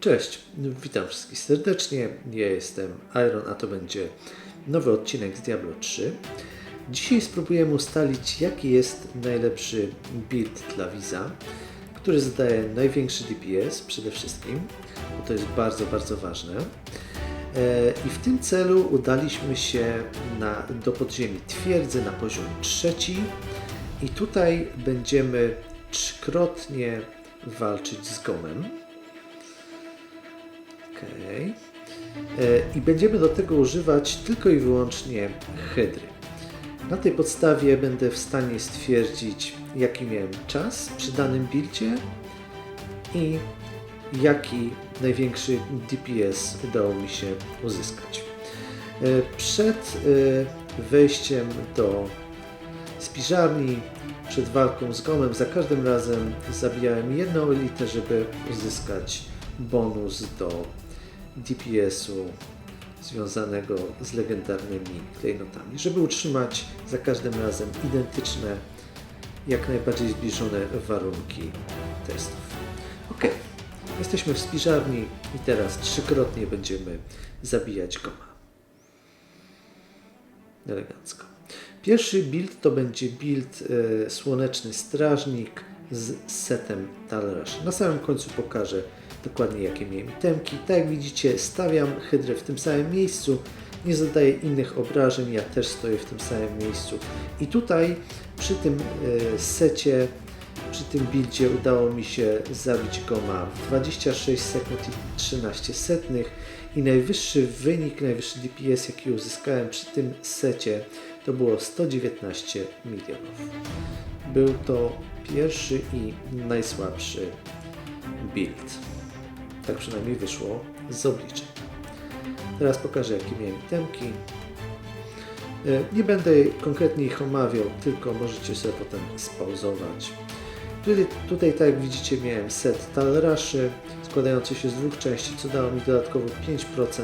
Cześć, witam wszystkich serdecznie. Ja jestem Iron, a to będzie nowy odcinek z Diablo 3. Dzisiaj spróbujemy ustalić, jaki jest najlepszy build dla Wiza, który zadaje największy DPS przede wszystkim, bo to jest bardzo, bardzo ważne. E, I w tym celu udaliśmy się na, do podziemi twierdzy na poziom trzeci i tutaj będziemy trzykrotnie walczyć z Gomem. Okej. E, I będziemy do tego używać tylko i wyłącznie hydry. Na tej podstawie będę w stanie stwierdzić, jaki miałem czas przy danym buildzie i jaki największy DPS udało mi się uzyskać. E, Przed e, wejściem do spiżarni, przed walką z gomem, za każdym razem zabijałem jedną elitę, żeby uzyskać bonus do DPS-u związanego z legendarnymi klejnotami, żeby utrzymać za każdym razem identyczne, jak najbardziej zbliżone warunki testów. Ok, jesteśmy w spiżarni i teraz trzykrotnie będziemy zabijać goma. Elegancko. Pierwszy build to będzie build e, Słoneczny Strażnik z setem Talrash. Na samym końcu pokażę dokładnie jakie miałem itemki. Tak jak widzicie stawiam hydrę w tym samym miejscu, nie zadaję innych obrażeń, ja też stoję w tym samym miejscu. I tutaj przy tym e, secie, przy tym buildzie udało mi się zabić goma w 26 sekund i 13 setnych i najwyższy wynik, najwyższy DPS jaki uzyskałem przy tym secie to było 119 milionów. Był to pierwszy i najsłabszy build. Tak przynajmniej wyszło z obliczeń. Teraz pokażę jakie miałem itemki. E, Nie będę konkretnie ich omawiał, tylko możecie sobie potem spauzować. Tutaj, tutaj tak jak widzicie miałem set Talraszy składający się z dwóch części, co dało mi dodatkowo 5%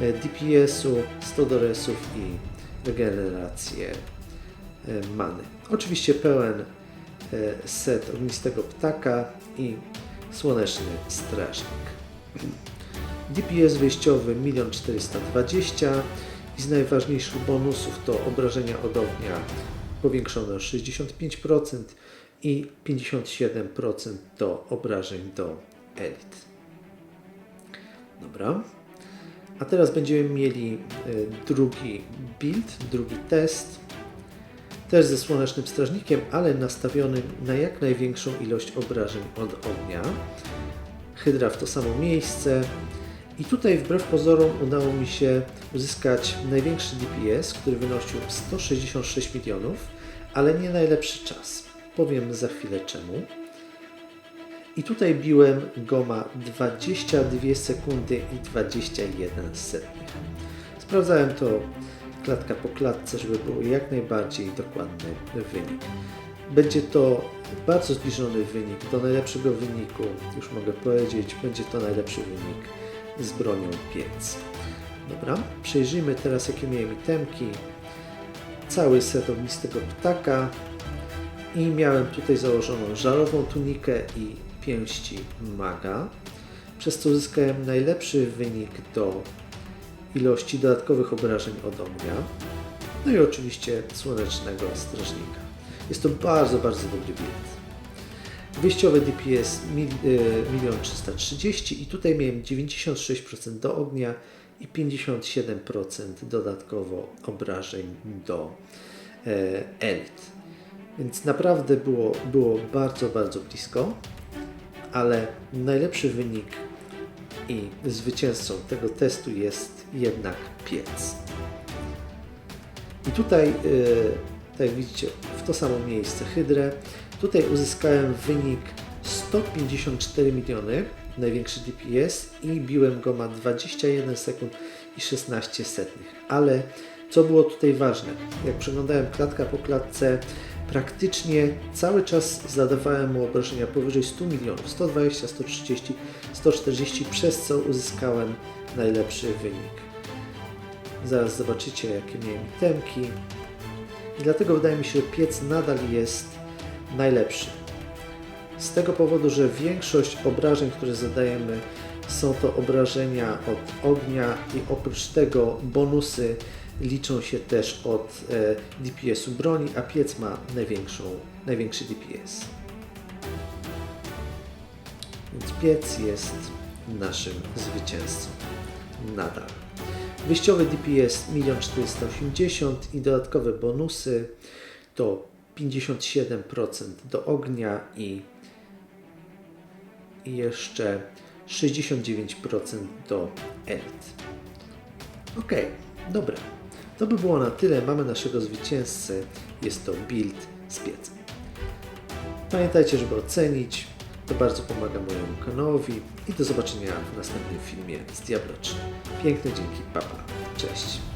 e, DPS-u, 100 doresów i regenerację e, many. Oczywiście pełen e, set ognistego ptaka i słoneczny strażnik. DPS wyjściowy 1 420 000 i z najważniejszych bonusów to obrażenia od ognia powiększone o 65% i 57% do obrażeń do elit. Dobra. A teraz będziemy mieli e, drugi build, drugi test. Też ze słonecznym strażnikiem, ale nastawionym na jak największą ilość obrażeń od ognia. Hydra w to samo miejsce. I tutaj wbrew pozorom udało mi się uzyskać największy DPS, który wynosił 166 milionów, ale nie najlepszy czas. Powiem za chwilę czemu. I tutaj biłem goma 22 sekundy i 21 setnych. Sprawdzałem to klatka po klatce, żeby był jak najbardziej dokładny wynik. Będzie to bardzo zbliżony wynik do najlepszego wyniku, już mogę powiedzieć, będzie to najlepszy wynik z bronią piec. Dobra, przejrzyjmy teraz jakie miałem itemki. Cały set ognistego ptaka i miałem tutaj założoną żarową tunikę i pięści maga, przez co uzyskałem najlepszy wynik do ilości dodatkowych obrażeń od ognia, no i oczywiście słonecznego strażnika. Jest to bardzo, bardzo dobry build. Wyjściowy DPS 1 330 i tutaj miałem 96% do ognia i 57% dodatkowo obrażeń do e, elit. Więc naprawdę było, było bardzo, bardzo blisko, ale najlepszy wynik i zwycięzcą tego testu jest jednak piec. I tutaj, yy, tak jak widzicie, w to samo miejsce hydrę. Tutaj uzyskałem wynik 154 miliony, największy DPS i biłem go ma 21 sekund i 16 setnych. Ale co było tutaj ważne? Jak przeglądałem klatka po klatce, praktycznie cały czas zadawałem mu obrażenia powyżej 100 milionów, 120, 130, 140, przez co uzyskałem najlepszy wynik. Zaraz zobaczycie, jakie miałem itemki. I dlatego wydaje mi się, że piec nadal jest najlepszy. Z tego powodu, że większość obrażeń, które zadajemy Są to obrażenia od ognia i oprócz tego bonusy liczą się też od e, DPS-u broni, a piec ma największą, największy DPS. Więc piec jest naszym zwycięzcą. Nadal. Wyjściowy DPS 1 480 i dodatkowe bonusy to 57% do ognia i, jeszcze 69% do elit. Ok, dobra. To by było na tyle. Mamy naszego zwycięzcę. Jest to build z piecem. Pamiętajcie, żeby ocenić. To bardzo pomaga mojemu kanałowi. I do zobaczenia w następnym filmie z Diablo 3. Piękne dzięki, papa. Cześć.